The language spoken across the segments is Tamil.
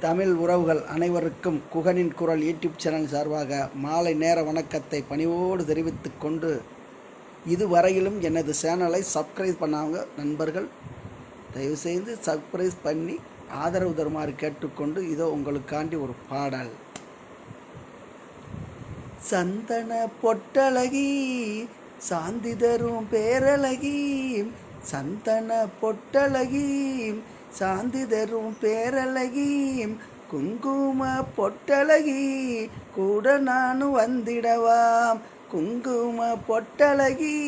தமிழ் உறவுகள் அனைவருக்கும் குகனின் குரல் யூடியூப் சேனல் சார்பாக மாலை நேர வணக்கத்தை பணிவோடு தெரிவித்து கொண்டு இதுவரையிலும் எனது சேனலை சப்ஸ்கிரைப் பண்ணாங்க நண்பர்கள் தயவுசெய்து சப்ஸ்கிரைப் பண்ணி ஆதரவு தருமாறு கேட்டுக்கொண்டு இதோ உங்களுக்காண்டி ஒரு பாடல். சந்தன பொட்டழகி சாந்தி தரும் பேரழகி சந்தன பொட்டழகி சாந்தி தரும் பேரழகி குங்கும பொட்டழகி கூட நானும் வந்திடவாம். குங்கும பொட்டழகி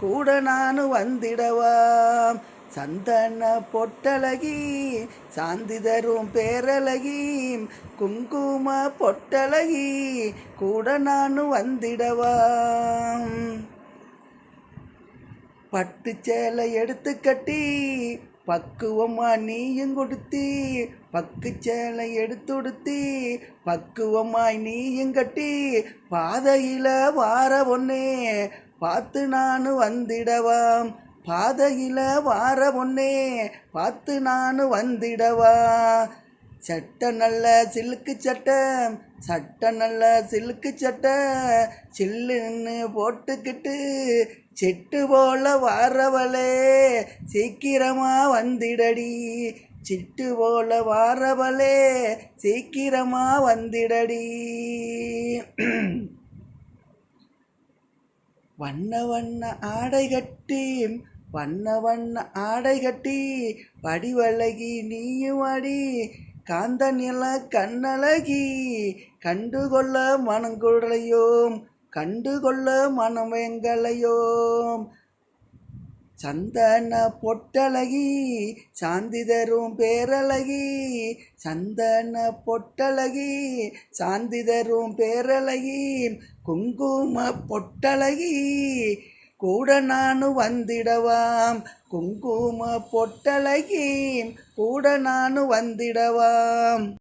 கூட நானும் வந்திடவாம். சந்தன பொட்டழகி சாந்தி தரும் பேரழகி குங்கும பொட்டழகி கூட நானும் வந்திடவாம். பட்டு சேலை எடுத்து கட்டி பக்குவமா நீயும் கொடுத்தி பக்கு சேலை எடுத்துடுத்தி பக்குவமாய் நீயும் கட்டி பாதையில் வார ஒன்னே பார்த்து நான் வந்திடவாம். பாதையில் வார ஒன்னே பார்த்து நான் வந்திடவா. சட்டை நல்ல சில்லுக்கு சட்டை சட்டை நல்ல சில்லுக்கு சட்டை சில்லுன்னு போட்டுக்கிட்டு சிட்டு போல வாரவளே சீக்கிரமா வந்திடடி. சிட்டு போல வாரவளே சீக்கிரமா வந்திடடி. வண்ண வண்ண ஆடை கட்டி வண்ண வண்ண ஆடை கட்டி வடிவழகி நீயும் அடி காந்த கண்ணழகி கண்டுகொள்ள மனங்குழையோம் கண்டுகொள்ள மனம் எங்களையோம் சந்தன பொட்டழகி சாந்தி தரும் பேரழகி சந்தன பொட்டழகி சாந்தி தரும் பேரழகி குங்கும பொட்டழகி கூட நானு வந்திடவாம். குங்கும பொட்டழகி கூட நானு வந்திடவாம்.